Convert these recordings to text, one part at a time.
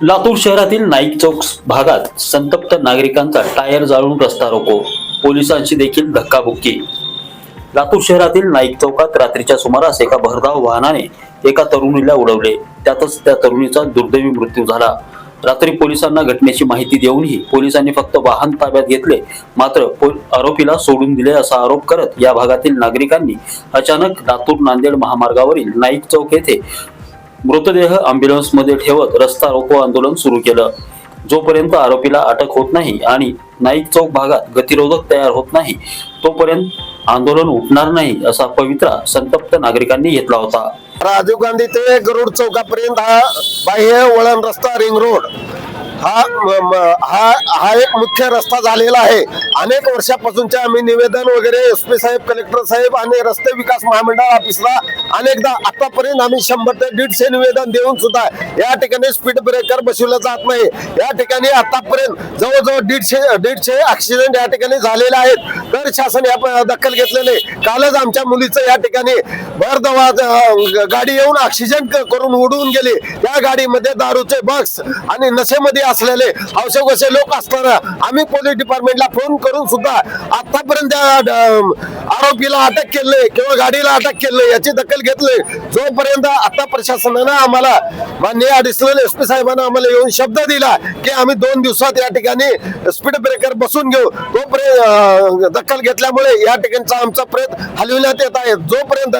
लातूर शहरातील नाईक चौक भागात संतप्त नागरिकांचा टायर जाळून रस्ता रोको. पोलिसांची देखील धक्काबुक्की. लातूर शहरातील नाईक चौकात रात्रीच्या सुमारास एका भरधाव वाहनाने एका तरुणीला उडवले. त्यातच त्या तरुणीचा दुर्दैवी मृत्यू झाला. रात्री पोलिसांना घटनेची माहिती देऊनही पोलिसांनी फक्त वाहन ताब्यात घेतले मात्र आरोपीला सोडून दिले असा आरोप करत या भागातील नागरिकांनी अचानक लातूर नांदेड महामार्गावरील नाईक चौक येथे मृतदेह अँब्युलन्समध्ये ठेवत रस्ता रोको आंदोलन सुरू केलं. जोपर्यंत आरोपीला अटक होत नाही आणि नाईक चौक भागात गतिरोधक तयार होत नाही तोपर्यंत आंदोलन उठणार नाही असा पवित्रा संतप्त नागरिकांनी घेतला होता. राजीव गांधी ते गरुड चौकापर्यंत हा बाह्य वळण रस्ता रिंग रोड. हा म- हा हा एक मुख्य रस्ता झालेला आहे. अनेक वर्षापासूनच्या आम्ही निवेदन वगैरे एस पी साहेब कलेक्टर साहेब आणि रस्ते विकास महामंडळ ऑफिसला अनेकदा आतापर्यंत आम्ही शंभर ते दीडशे निवेदन देऊन सुद्धा या ठिकाणी स्पीड ब्रेकर बसवलं जात नाही. या ठिकाणी आतापर्यंत जवळजवळ दीडशे दीडशे ऍक्सिडेंट या ठिकाणी झालेले आहेत. तर शासन या प- दखल घेतलेले कालच आमच्या मुलीचं या ठिकाणी भरदवा गाडी येऊन ऑक्सिजन करून उडवून गेली. त्या गाडीमध्ये दारूचे बक्स आणि नशेमध्ये असलेले आवश्यक असे लोक असताना आम्ही पोलीस डिपार्टमेंटला फोन करून सुद्धा आतापर्यंत आरोपीला अटक केले किंवा गाडीला अटक केले याची दखल घेतली जोपर्यंत आता प्रशासनानं आम्हाला माननीय अडिशनल एस पी साहेबांना आम्हाला येऊन शब्द दिला की आम्ही दोन दिवसात या ठिकाणी स्पीड ब्रेकर बसून घेऊ. तोपर्यंत दखल घेतल्यामुळे या ठिकाणचा आमचा प्रयत्न हलविण्यात येत आहे. जोपर्यंत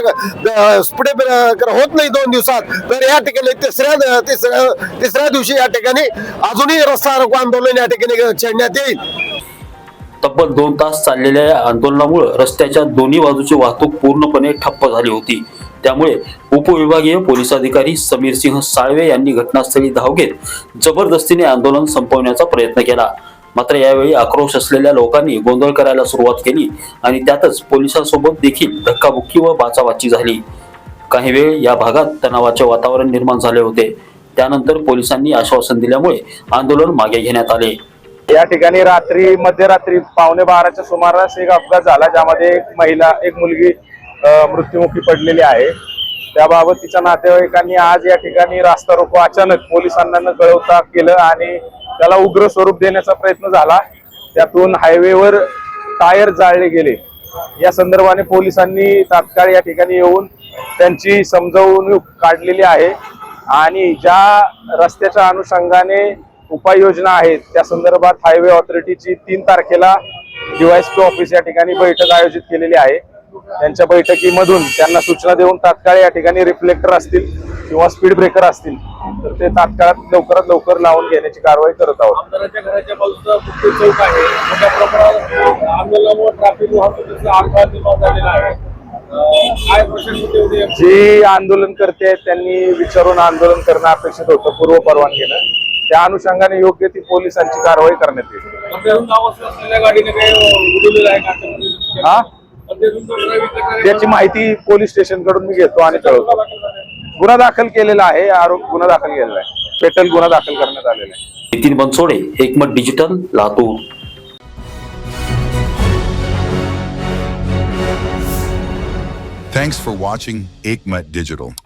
स्पीड ब्रेकर होत नाही दोन दिवसात तर या ठिकाणी तिसऱ्या तिसऱ्या तिसऱ्या दिवशी या ठिकाणी अजूनही रस्ता रोको आंदोलन या ठिकाणी छेडण्यात येईल. तब्बल दोन तास चाललेल्या या आंदोलनामुळे रस्त्याच्या दोन्ही बाजूची वाहतूक पूर्णपणे ठप्प झाली होती. त्यामुळे उपविभागीय पोलीस अधिकारी समीर सिंह साळवे यांनी घटनास्थळी धाव घेत जबरदस्तीने आंदोलन संपवण्याचा प्रयत्न केला. मात्र यावेळी आक्रोश असलेल्या लोकांनी गोंधळ करायला सुरुवात केली आणि त्यातच पोलिसांसोबत देखील धक्काबुक्की व बाचाबाची झाली. काही वेळ या भागात तणावाचे वातावरण निर्माण झाले होते. त्यानंतर पोलिसांनी आश्वासन दिल्यामुळे आंदोलन मागे घेण्यात आले. या ठिकाणी रात्री मध्यरात्री पावणे बाराच्या सुमारास एक अपघात झाला ज्यामध्ये एक महिला एक मुलगी मृत्युमुखी पडलेली आहे. त्याबाबत तिच्या नातेवाईकांनी आज या ठिकाणी रास्ता रोको. अचानक पोलिसांना न कळवता केलं आणि त्याला उग्र स्वरूप देण्याचा प्रयत्न झाला. त्यातून हायवेवर टायर जाळले गेले. या संदर्भाने पोलिसांनी तात्काळ या ठिकाणी येऊन त्यांची समजावणूक काढलेली आहे. आणि ज्या रस्त्याच्या अनुषंगाने उपाययोजना आहेत त्या संदर्भात हायवे ऑथॉरिटीची तीन तारखेला डीवायसपी ऑफिस या ठिकाणी बैठक आयोजित केलेली आहे. त्यांच्या बैठकीमधून त्यांना सूचना देऊन तात्काळ या ठिकाणी रिफ्लेक्टर असतील. किंवा स्पीड ब्रेकर असतील तर ते तात्काळात लवकरात लवकर लावून घेण्याची कारवाई करत आहोत. आमदाराच्या घराच्या बाजूचा मुख्य चौक आहे. मोठ्या प्रमाणात आंदोलनामुळे ट्रॅफिक वाहतुकीचा अपघात निर्माण झालेला आहे. अं, काय प्रशासन तेवढी जी आंदोलन करते त्यांनी विचारून आंदोलन करणं अपेक्षित होतं पूर्व परवानगीनं. त्या अनुषंगाने योग्य ती पोलिसांची कारवाई करण्यात येईल. हा? त्याची माहिती पोलीस स्टेशनकडून मी घेतो आणि कळवतो. गुन्हा दाखल केलेला आहे आरोप गुन्हा दाखल केलेला आहे. पेटल गुन्हा दाखल करण्यात आलेला आहे. Nitin Bansode Ekmat digital Latur. Thanks for watching Aikmat Digital.